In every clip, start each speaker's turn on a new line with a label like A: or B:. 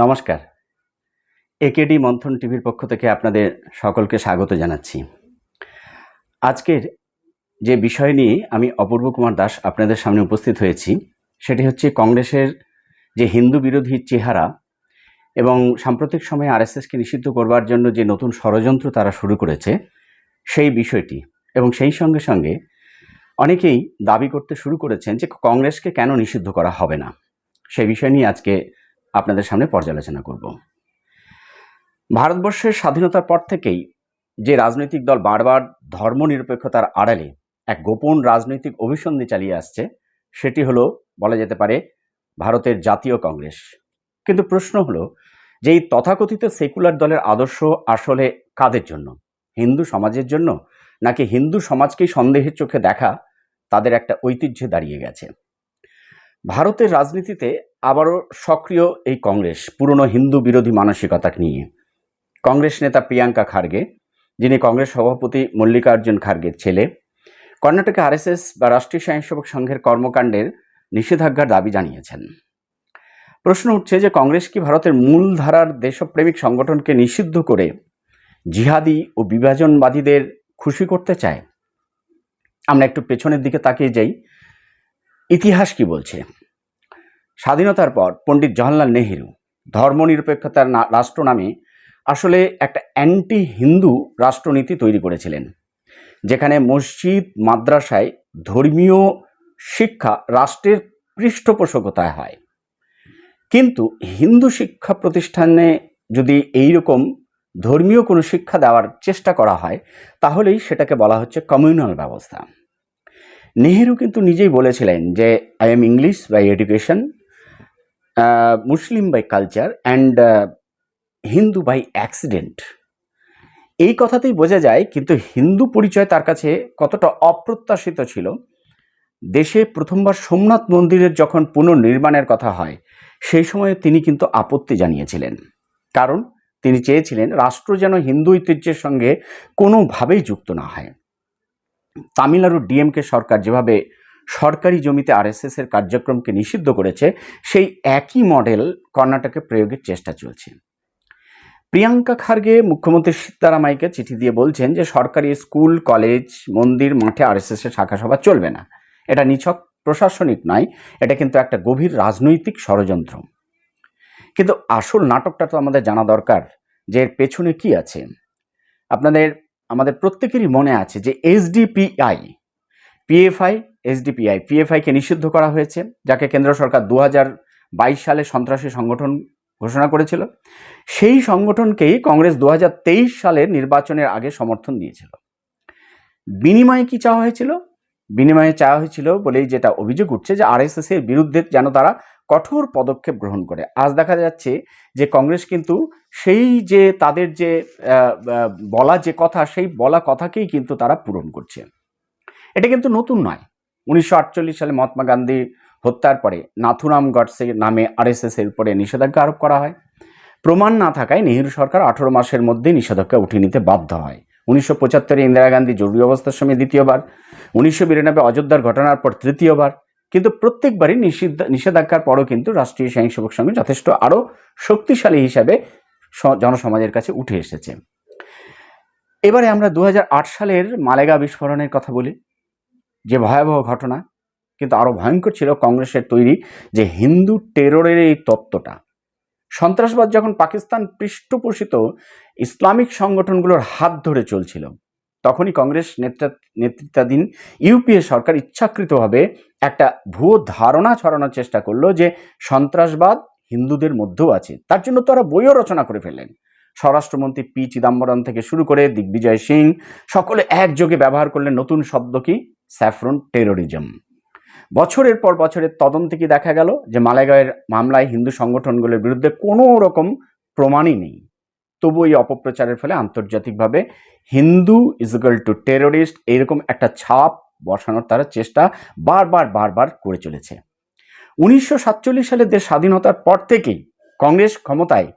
A: নমস্কার। একেডি মন্থন টিভির পক্ষ থেকে আপনাদের সকলকে স্বাগত জানাচ্ছি। আজকের যে বিষয় নিয়ে আমি অপূর্ব কুমার দাস আপনাদের সামনে উপস্থিত হয়েছি, সেটি হচ্ছে কংগ্রেসের যে হিন্দু বিরোধী চেহারা এবং সাম্প্রতিক সময়ে আরএসএসকে নিষিদ্ধ করবার জন্য যে নতুন ষড়যন্ত্র তারা শুরু করেছে, সেই বিষয়টি এবং সেই সঙ্গে সঙ্গে অনেকেই দাবি করতে শুরু করেছেন যে কংগ্রেসকে কেন নিষিদ্ধ করা হবে না। সেই বিষয় নিয়ে আজকে আপনাদের সামনে পর্যালোচনা করব। ভারতবর্ষের স্বাধীনতার পর থেকেই যে রাজনৈতিক দল বারবার ধর্মনিরপেক্ষতার আড়ালে এক গোপন রাজনৈতিক অভিসন্ধি চালিয়ে আসছে, সেটি হলো, বলা যেতে পারে, ভারতের জাতীয় কংগ্রেস। কিন্তু প্রশ্ন হলো, যে এই তথাকথিত সেকুলার দলের আদর্শ আসলে কাদের জন্য? হিন্দু সমাজের জন্য? নাকি হিন্দু সমাজকেই সন্দেহের চোখে দেখা তাদের একটা ঐতিহ্যে দাঁড়িয়ে গেছে? ভারতের রাজনীতিতে আবারও সক্রিয় এই কংগ্রেস, পুরনো হিন্দু বিরোধী মানসিকতা নিয়ে। কংগ্রেস নেতা প্রিয়াঙ্কা খার্গে, যিনি কংগ্রেস সভাপতি মল্লিকার্জুন খার্গের ছেলে। কর্ণাটকে আরএসএস বা রাষ্ট্রীয় স্বয়ংসেবক সংঘের কর্মকাণ্ডের নিষেধাজ্ঞার দাবি জানিয়েছেন। প্রশ্ন উঠছে যে কংগ্রেস কি ভারতের মূলধারার দেশপ্রেমিক সংগঠনকে নিষিদ্ধ করে জিহাদি ও বিভাজনবাদীদের খুশি করতে চায়? আমরা একটু পেছনের দিকে তাকিয়ে যাই। ইতিহাস কি বলছে? স্বাধীনতার পর পণ্ডিত জওয়াহরলাল নেহেরু ধর্মনিরপেক্ষতার রাষ্ট্র নামে আসলে একটা অ্যান্টি হিন্দু রাষ্ট্রনীতি তৈরি করেছিলেন, যেখানে মসজিদ, মাদ্রাসায় ধর্মীয় শিক্ষা রাষ্ট্রের পৃষ্ঠপোষকতায় হয়। কিন্তু হিন্দু শিক্ষা প্রতিষ্ঠানে যদি এই রকম ধর্মীয় কোনো শিক্ষা দেওয়ার চেষ্টা করা হয়, তাহলেই সেটাকে বলা হচ্ছে কমিউনাল ব্যবস্থা। নেহেরু কিন্তু নিজেই বলেছিলেন যে I am English by education Muslim by culture and Hindu by accident এই কথাতেই বোঝা যায় কিন্তু হিন্দু পরিচয় তার কাছে কতটা অপ্রত্যাশিত ছিল। দেশে প্রথমবার সোমনাথ মন্দিরের যখন পুনর্নির্মাণের কথা হয়, সেই সময়ে তিনি কিন্তু আপত্তি জানিয়েছিলেন। কারণ তিনি চেয়েছিলেন রাষ্ট্র যেন হিন্দু ঐতিহ্যের সঙ্গে কোনোভাবেই যুক্ত না হয়। তামিলনাড়ুর ডিএমকে সরকার যেভাবে সরকারি জমিতে আরএসএস এর কার্যক্রমকে নিষিদ্ধ করেছে, সেই একই মডেল কর্ণাটকে প্রয়োগের চেষ্টা চলছে। প্রিয়াঙ্কা খার্গে মুখ্যমন্ত্রী সীতারামাইকে চিঠি দিয়ে বলছেন যে, সরকারি স্কুল, কলেজ, মন্দির, মাঠে আরএসএস এর শাখা সভা চলবে না। এটা নিছক প্রশাসনিক নয়, এটা কিন্তু একটা গভীর রাজনৈতিক ষড়যন্ত্র। কিন্তু আসল নাটকটা তো আমাদের জানা দরকার যে এর পেছনে কি আছে। আপনাদের, আমাদের প্রত্যেকেরই মনে আছে যে, এসডিপিআই, পিএফআই এসডিপিআই পিএফআইকে নিষিদ্ধ করা হয়েছে, যাকে কেন্দ্র সরকার দু বাইশ সালে সন্ত্রাসী সংগঠন ঘোষণা করেছিল। সেই সংগঠনকেই কংগ্রেস দু হাজার তেইশ সালের নির্বাচনের আগে সমর্থন দিয়েছিল। বিনিময়ে কি চাওয়া হয়েছিল? বিনিময়ে চাওয়া হয়েছিল বলেই যেটা অভিযোগ উঠছে যে আরএসএস এর বিরুদ্ধে যেন তারা কঠোর পদক্ষেপ গ্রহণ করে। আজ দেখা যাচ্ছে যে কংগ্রেস কিন্তু সেই যে তাদের যে বলা যে কথা, সেই বলা কথাকেই কিন্তু তারা পূরণ করছে। এটা কিন্তু নতুন নয়। উনিশশো আটচল্লিশ সালে মহাত্মা গান্ধী হত্যার পরে নাথুরাম গডসে নামে আরএসএস এর উপরে নিষেধাজ্ঞা আরোপ করা হয়। প্রমাণ না থাকায় নেহেরু সরকার আঠেরো মাসের মধ্যেই নিষেধাজ্ঞা উঠিয়ে নিতে বাধ্য হয়। উনিশশো পঁচাত্তরে ইন্দিরা গান্ধী জরুরি অবস্থার সময় দ্বিতীয়বার, উনিশশো বিরানব্বই অযোধ্যার ঘটনার পর তৃতীয়বার, কিন্তু প্রত্যেকবারই নিষিদ্ধ, নিষেধাজ্ঞার পরও কিন্তু রাষ্ট্রীয় স্বয়ংসেবক সংঘ যথেষ্ট আরও শক্তিশালী হিসাবে জনসমাজের কাছে উঠে এসেছে। এবারে আমরা দু হাজার আট সালের মালেগা বিস্ফোরণের কথা বলি। যে ভয়াবহ ঘটনা, কিন্তু আরও ভয়ঙ্কর ছিল কংগ্রেসের তৈরি যে হিন্দু টেররের এই তত্ত্বটা। সন্ত্রাসবাদ যখন পাকিস্তান পৃষ্ঠপোষিত ইসলামিক সংগঠনগুলোর হাত ধরে চলছিল, তখনই কংগ্রেস নেতৃত্ব- নেতৃত্বাধীন ইউপিএ সরকার ইচ্ছাকৃতভাবে একটা ভুয়ো ধারণা ছড়ানোর চেষ্টা করল যে সন্ত্রাসবাদ হিন্দুদের মধ্যেও আছে। তার জন্য তারা বইও রচনা করে ফেললেন। স্বরাষ্ট্রমন্ত্রী পি চিদম্বরম থেকে শুরু করে দিগ্বিজয় সিং, সকলে একযোগে ব্যবহার করলেন নতুন শব্দ কি? Saffron terrorism. বছরের পর বছরের তদন্তে কি দেখা গেল যে মালেগাঁয়ের মামলায় হিন্দু সংগঠনগুলোর বিরুদ্ধে কোনো রকম প্রমাণই নেই। তবু এই অপপ্রচারের ফলে আন্তর্জাতিকভাবে হিন্দু ইজিক্যাল টু টেরোরিস্ট এইরকম একটা ছাপ বসানোর তারা চেষ্টা বারবার বারবার করে চলেছে। উনিশশো সাতচল্লিশ সালের দেশ স্বাধীনতার পর থেকেই কংগ্রেস ক্ষমতায়,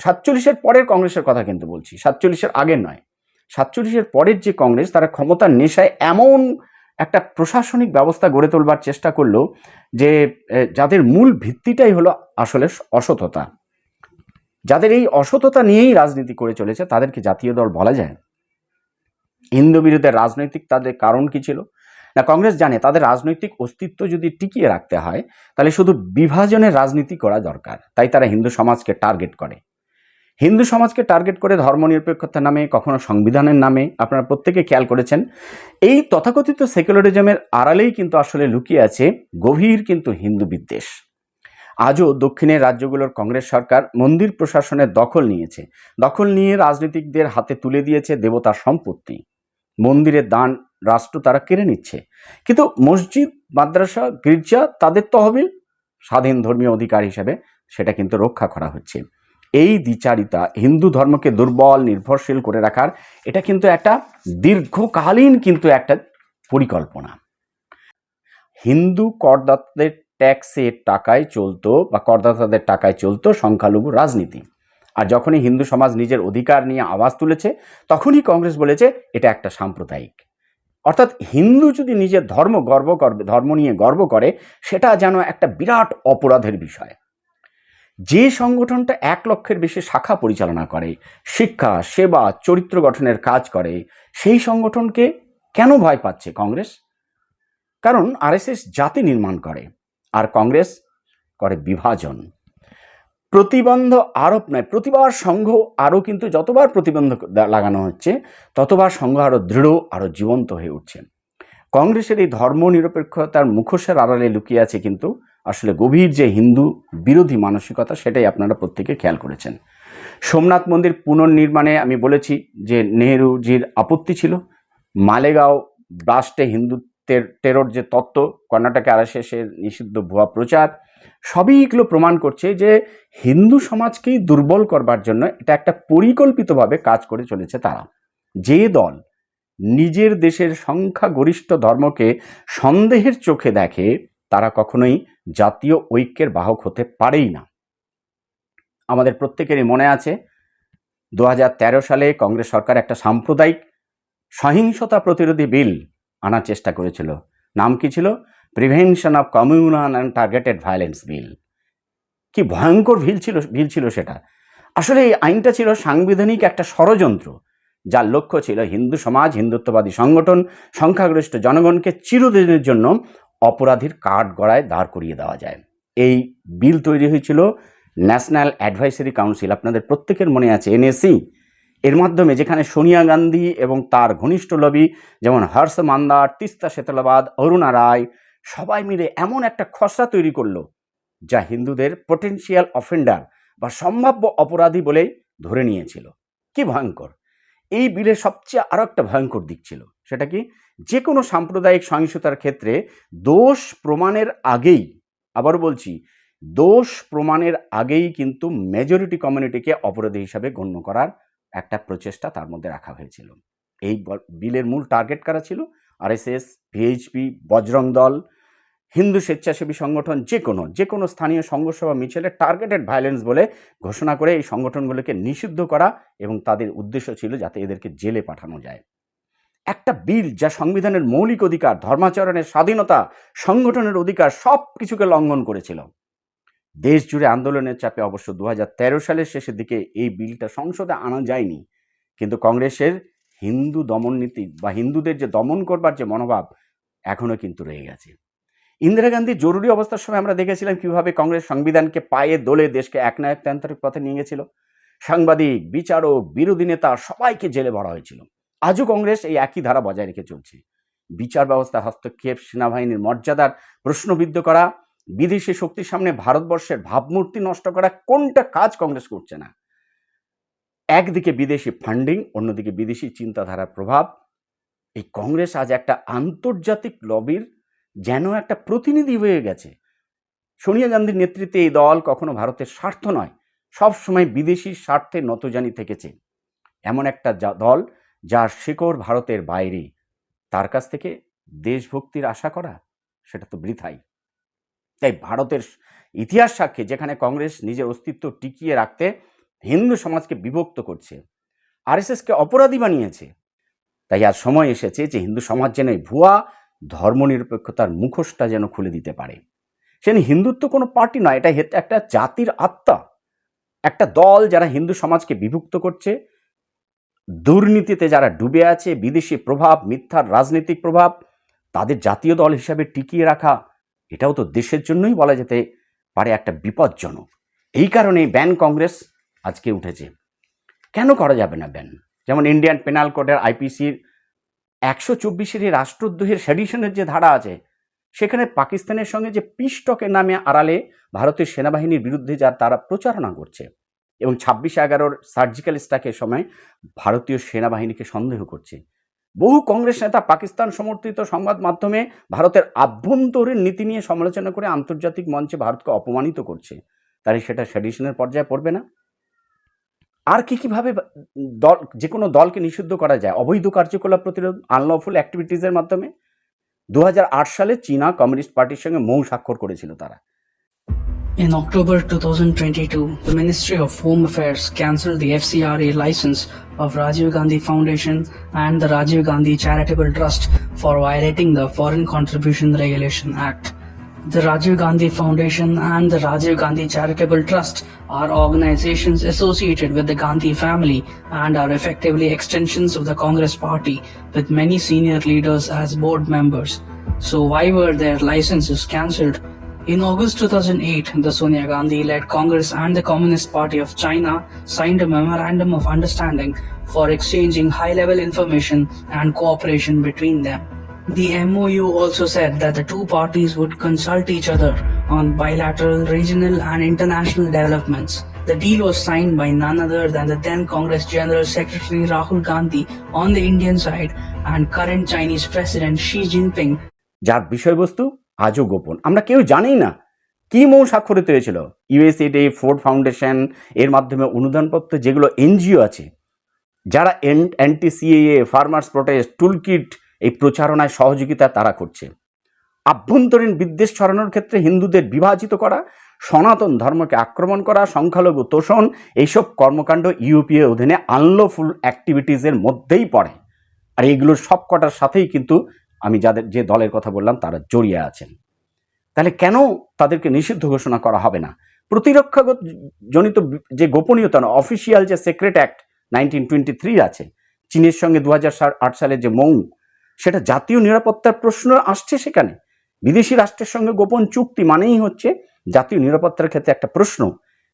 A: সাতচল্লিশের পরের কংগ্রেসের কথা কিন্তু বলছি, সাতচল্লিশের আগের নয়, সাতচল্লিশের পরের যে কংগ্রেস তারা ক্ষমতার নেশায় এমন একটা প্রশাসনিক ব্যবস্থা গড়ে তোলবার চেষ্টা করল যে যাদের মূল ভিত্তিটাই হলো আসলে অসততা। যাদের এই অসততা নিয়েই রাজনীতি করে চলেছে, তাদেরকে জাতীয় দল বলা যায় হিন্দু বিরোধের রাজনৈতিক তাদের কারণ কি ছিল? না, কংগ্রেস জানে তাদের রাজনৈতিক অস্তিত্ব যদি টিকিয়ে রাখতে হয়, তাহলে শুধু বিভাজনের রাজনীতি করা দরকার। তাই তারা হিন্দু সমাজকে টার্গেট করে। হিন্দু সমাজকে টার্গেট করে ধর্মনিরপেক্ষতার নামে, কখনো সংবিধানের নামে, আপনারা প্রত্যেকে খেয়াল করেছেন। এই তথাকথিত সেকুলারিজমের আড়ালেই কিন্তু আসলে লুকিয়ে আছে গভীর কিন্তু হিন্দু বিদ্বেষ। আজও দক্ষিণের রাজ্যগুলোর কংগ্রেস সরকার মন্দির প্রশাসনের দখল নিয়েছে। দখল নিয়ে রাজনীতিকদের হাতে তুলে দিয়েছে দেবতার সম্পত্তি। মন্দিরের দান রাষ্ট্র তারা কেড়ে নিচ্ছে। কিন্তু মসজিদ, মাদ্রাসা, গির্জা তাদের তহবিল? স্বাধীন ধর্মীয় অধিকার হিসেবে সেটা কিন্তু রক্ষা করা হচ্ছে। এই দ্বিচারিতা হিন্দু ধর্মকে দুর্বল, নির্ভরশীল করে রাখার, এটা কিন্তু একটা দীর্ঘকালীন কিন্তু একটা পরিকল্পনা। হিন্দু করদাতাদের ট্যাক্সের টাকায় চলতো বা করদাতাদের টাকায় চলতো সংখ্যালঘু রাজনীতি। আর যখনই হিন্দু সমাজ নিজের অধিকার নিয়ে আওয়াজ তুলেছে, তখনই কংগ্রেস বলেছে, এটা একটা সাম্প্রদায়িক। অর্থাৎ হিন্দু যদি নিজের ধর্ম গর্ব করবে, ধর্ম নিয়ে গর্ব করে, সেটা যেন একটা বিরাট অপরাধের বিষয়। যে সংগঠনটা এক লক্ষের বেশি শাখা পরিচালনা করে, শিক্ষা, সেবা, চরিত্র গঠনের কাজ করে, সেই সংগঠনকে কেন ভয় পাচ্ছে কংগ্রেস? কারণ আরএসএস জাতি নির্মাণ করে, আর কংগ্রেস করে বিভাজন। প্রতিবন্ধ আরোপ নয়, প্রতিবার সংঘ আরও কিন্তু যতবার প্রতিবন্ধক লাগানো হচ্ছে, ততবার সংঘ আরও দৃঢ়, আরও জীবন্ত হয়ে উঠছে। কংগ্রেসের এই ধর্ম নিরপেক্ষতার মুখোশের আড়ালে লুকিয়ে আছে কিন্তু আসলে গভীর যে হিন্দু বিরোধী মানসিকতা, সেটাই আপনারা প্রত্যেকে খেয়াল করেছেন। সোমনাথ মন্দির পুনর্নির্মাণে আমি বলেছি যে নেহরুজির আপত্তি ছিল। মালেগাঁও ব্লাস্টে হিন্দুত্বের টেরোর যে তত্ত্ব, কর্ণাটকে আর আরএসএসের নিষিদ্ধ ভুয়া প্রচার, সবই এগুলো প্রমাণ করছে যে হিন্দু সমাজকেই দুর্বল করবার জন্য এটা একটা পরিকল্পিতভাবে কাজ করে চলেছে তারা। যে দল নিজের দেশের সংখ্যাগরিষ্ঠ ধর্মকে সন্দেহের চোখে দেখে, তারা কখনোই জাতীয় ঐক্যের বাহক হতে পারেই না। আমাদের প্রত্যেকেরই মনে আছে দু হাজার তেরো সালে কংগ্রেস সরকার একটা সাম্প্রদায়িক সহিংসতা প্রতিরোধী বিল আনার চেষ্টা করেছিল। নাম কি ছিল? Prevention of communal and targeted violence bill কি ভয়ঙ্কর ভিল ছিল ভিল ছিল সেটা। আসলে এই আইনটা ছিল সাংবিধানিক একটা ষড়যন্ত্র। যার লক্ষ্য ছিল হিন্দু সমাজ, হিন্দুত্ববাদী সংগঠন, সংখ্যাগরিষ্ঠ জনগণকে চিরদিনের জন্য অপরাধীর কাঠ গড়ায় দাঁড় করিয়ে দেওয়া যায়। এই বিল তৈরি হয়েছিল ন্যাশনাল অ্যাডভাইসারি কাউন্সিল, আপনাদের প্রত্যেকের মনে আছে এনএসি। এর মাধ্যমে যেখানে সোনিয়া গান্ধী এবং তার ঘনিষ্ঠ লবি যেমন হর্ষ মান্দার, তিস্তা শেতলাবাদ, অরুণা রায়, সবাই মিলে এমন একটা খসড়া তৈরি করল যা হিন্দুদের পোটেনশিয়াল অফেন্ডার বা সম্ভাব্য অপরাধী বলেই ধরে নিয়েছিল। কি ভয়ঙ্কর! এই বিলের সবচেয়ে আরও একটা ভয়ঙ্কর দিক ছিল। সেটা কি? যে কোনো সাম্প্রদায়িক সহিংসতার ক্ষেত্রে দোষ প্রমাণের আগেই আবার বলছি, দোষ প্রমাণের আগেই কিন্তু মেজরিটি কমিউনিটিকে অপরাধী হিসাবে গণ্য করার একটা প্রচেষ্টা তার মধ্যে রাখা হয়েছিল। এই বিলের মূল টার্গেট কারা ছিল? আরএসএস ভিএইচপি বজরং দল হিন্দু স্বেচ্ছাসেবী সংগঠন যে কোনো যে কোনো স্থানীয় সংঘর্ষ বা মিছিলে টার্গেটেড ভায়োলেন্স বলে ঘোষণা করে এই সংগঠনগুলোকে নিষিদ্ধ করা এবং তাদের উদ্দেশ্য ছিল যাতে এদেরকে জেলে পাঠানো যায়। একটা বিল যা সংবিধানের মৌলিক অধিকার, ধর্মাচরণের স্বাধীনতা, সংগঠনের অধিকার সব কিছুকে লঙ্ঘন করেছিল। দেশ জুড়ে আন্দোলনের চাপে অবশ্য দু হাজার তেরো সালের শেষের দিকে এই বিলটা সংসদে আনা যায়নি। কিন্তু কংগ্রেসের হিন্দু দমন নীতি বা হিন্দুদের যে দমন করবার যে মনোভাব এখনও কিন্তু রয়ে গেছে। ইন্দিরা গান্ধী জরুরি অবস্থার সময় আমরা দেখেছিলাম কীভাবে কংগ্রেস সংবিধানকে পায়ে দোলে দেশকে একনায়কতান্ত্রিক পথে নিয়ে গেছিল। সাংবাদিক, বিচারক, বিরোধী নেতা সবাইকে জেলে ভরা হয়েছিল। আজও কংগ্রেস এই একই ধারা বজায় রেখে চলছে। বিচার ব্যবস্থা হস্তক্ষেপ, সেনাবাহিনীর মর্যাদার প্রশ্নবিদ্ধ করা, বিদেশি শক্তির সামনে ভারতবর্ষের ভাবমূর্তি নষ্ট করা, কোনটা কাজ কংগ্রেস করছে না? একদিকে বিদেশি ফান্ডিং অন্যদিকে বিদেশি চিন্তাধারার প্রভাব। এই কংগ্রেস আজ একটা আন্তর্জাতিক লবির যেন একটা প্রতিনিধি হয়ে গেছে। সোনিয়া গান্ধীর নেতৃত্বে এই দল কখনো ভারতের স্বার্থ নয় সব সময় বিদেশি স্বার্থে নতজানি থেকেছে। এমন একটা দল যার শিকড় ভারতের বাইরে। তার কাছ থেকে দেশভক্তির আশা করা, সেটা তো বৃথাই। তাই ভারতের ইতিহাস সাক্ষী, যেখানে কংগ্রেস নিজের অস্তিত্ব টিকিয়ে রাখতে হিন্দু সমাজকে বিভক্ত করছে, আরএসএসকে অপরাধী বানিয়েছে। তাই আজ সময় এসেছে যে হিন্দু সমাজ যেন ভুয়া ধর্মনিরপেক্ষতার মুখোশটা যেন খুলে দিতে পারে। সে হিন্দুত্ব কোনো পার্টি নয়, এটা একটা জাতির আত্মা। একটা দল যারা হিন্দু সমাজকে বিভক্ত করছে, দুর্নীতিতে যারা ডুবে আছে, বিদেশি প্রভাব, মিথ্যার রাজনৈতিক প্রভাব, তাদের জাতীয় দল হিসাবে টিকিয়ে রাখা, এটাও তো দেশের জন্যই বলা যেতে পারে একটা বিপজ্জনক। এই কারণে ব্যান কংগ্রেস আজকে উঠেছে। কেন করা যাবে না ব্যান? যেমন ইন্ডিয়ান পেনাল কোডের আইপিসির একশো চব্বিশের এই রাষ্ট্রদ্রোহের সেডিশনের যে ধারা আছে, সেখানে পাকিস্তানের সঙ্গে যে পিস্টকের নামে আড়ালে ভারতের সেনাবাহিনীর বিরুদ্ধে যা তারা প্রচারণা করছে এবং ছাব্বিশে এগারোর সার্জিক্যাল স্ট্রাইকের সময় ভারতীয় সেনাবাহিনীকে সন্দেহ করছে। বহু কংগ্রেস নেতা পাকিস্তান সমর্থিত সংবাদ মাধ্যমে ভারতের আভ্যন্তরীণ নীতি নিয়ে সমালোচনা করে আন্তর্জাতিক মঞ্চে ভারতকে অপমানিত করছে। তাহলে সেটা সেডিশনের পর্যায়ে পড়বে না। আর কি কীভাবে দল যে কোনো দলকে নিষিদ্ধ করা যায় অবৈধ কার্যকলাপ প্রতিরোধ আনলফুল অ্যাক্টিভিটিসের মাধ্যমে দু হাজার আট সালে চীনা কমিউনিস্ট পার্টির সঙ্গে মৌ স্বাক্ষর করেছিল তারা
B: In October 2022, the Ministry of Home Affairs cancelled the FCRA license of Rajiv Gandhi Foundation and the Rajiv Gandhi Charitable Trust for violating the Foreign Contribution Regulation Act. The Rajiv Gandhi Foundation and the Rajiv Gandhi Charitable Trust are organizations associated with the Gandhi family and are effectively extensions of the Congress party with many senior leaders as board members. So why were their licenses cancelled? In August 2008, the Sonia Gandhi led Congress and the Communist Party of China signed a memorandum of understanding for exchanging high level information and cooperation between them. The MOU also said that the two parties would consult each other on bilateral, regional, and international developments. The deal was signed by none other than the then Congress General Secretary Rahul Gandhi on the Indian side and current Chinese President Xi Jinping
A: যার বিষয়বস্তু আজও গোপন আমরা কেউ জানি না কি মৌ স্বাক্ষরিত হয়েছিল ইউএসএডে ফোর্ড ফাউন্ডেশন এর মাধ্যমে অনুদানপত্র যেগুলো এনজিও আছে যারা anti CAA farmers protest toolkit এই প্রচারণায় সহযোগিতা তারা করছে। আভ্যন্তরীণ বিদ্বেষ ছড়ানোর ক্ষেত্রে হিন্দুদের বিভাজিত করা, সনাতন ধর্মকে আক্রমণ করা, সংখ্যালঘু তোষণ, এইসব কর্মকাণ্ড ইউপিএ অধীনে আনলোফুল অ্যাক্টিভিটিসের মধ্যেই পড়ে। আর এইগুলোর সব কটার সাথেই কিন্তু আমি যাদের, যে দলের কথা বললাম তারা জড়িয়ে আছেন। তাহলে কেন তাদেরকে নিষিদ্ধ ঘোষণা করা হবে না? প্রতিরক্ষাগত জনিত যে গোপনীয়তা অফিসিয়াল যে secret act nineteen twenty three আছে, চীনের সঙ্গে দু সালের যে মৌ সেটা জাতীয় নিরাপত্তার প্রশ্ন আসছে সেখানে। বিদেশি রাষ্ট্রের সঙ্গে গোপন চুক্তি মানেই হচ্ছে জাতীয় নিরাপত্তার ক্ষেত্রে একটা প্রশ্ন।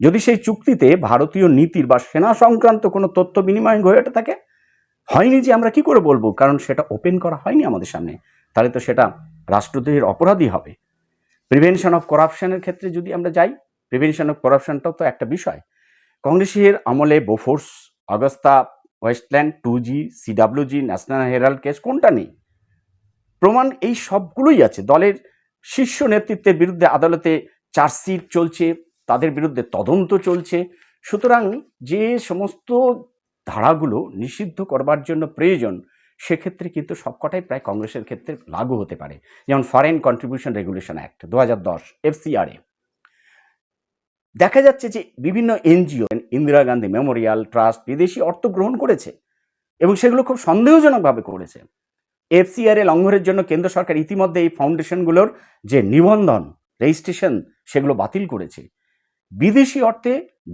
A: যদি সেই চুক্তিতে ভারতীয় নীতির বা সেনা সংক্রান্ত কোনো তথ্য বিনিময় হয়ে ওঠে থাকে, হয়নি যে আমরা কি করে বলব? কারণ সেটা ওপেন করা হয়নি আমাদের সামনে। তাহলে তো সেটা রাষ্ট্রদ্রোহের অপরাধী হবে। প্রিভেনশন অফ করাপশনের ক্ষেত্রে যদি আমরা যাই প্রিভেনশন অফ করাপশনটাও তো একটা বিষয়। কংগ্রেসের আমলে Bofors Augusta Westland, two G CWG national herald case, কোনটা নেই? প্রমাণ এই সবগুলোই আছে। দলের শীর্ষ নেতৃত্বের বিরুদ্ধে আদালতে চার্জশিট চলছে, তাদের বিরুদ্ধে তদন্ত চলছে। সুতরাং যে সমস্ত ধারাগুলো নিষিদ্ধ করবার জন্য প্রয়োজন, সেক্ষেত্রে কিন্তু সবকটাই প্রায় কংগ্রেসের ক্ষেত্রে লাগু হতে পারে। যেমন ফরেন কন্ট্রিবিউশন রেগুলেশন অ্যাক্ট দু হাজার দশ এফসিআরএ দেখা যাচ্ছে যে বিভিন্ন NGO, Indira Gandhi memorial trust বিদেশি অর্থ গ্রহণ করেছে এবং সেগুলো খুব সন্দেহজনকভাবে করেছে। এফসিআরএ লঙ্ঘনের জন্য কেন্দ্র সরকার ইতিমধ্যে এই ফাউন্ডেশনগুলোর যে নিবন্ধন, রেজিস্ট্রেশন, সেগুলো বাতিল করেছে। বিদেশি অর্থে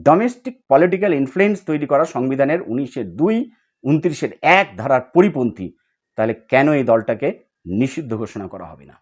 A: ডোমেস্টিক পলিটিক্যাল ইনফ্লুয়েন্স তৈরি করা সংবিধানের উনিশের দুই, উনত্রিশের এক ধারার পরিপন্থী। তাহলে কেন এই দলটাকে নিষিদ্ধ ঘোষণা করা হবে না?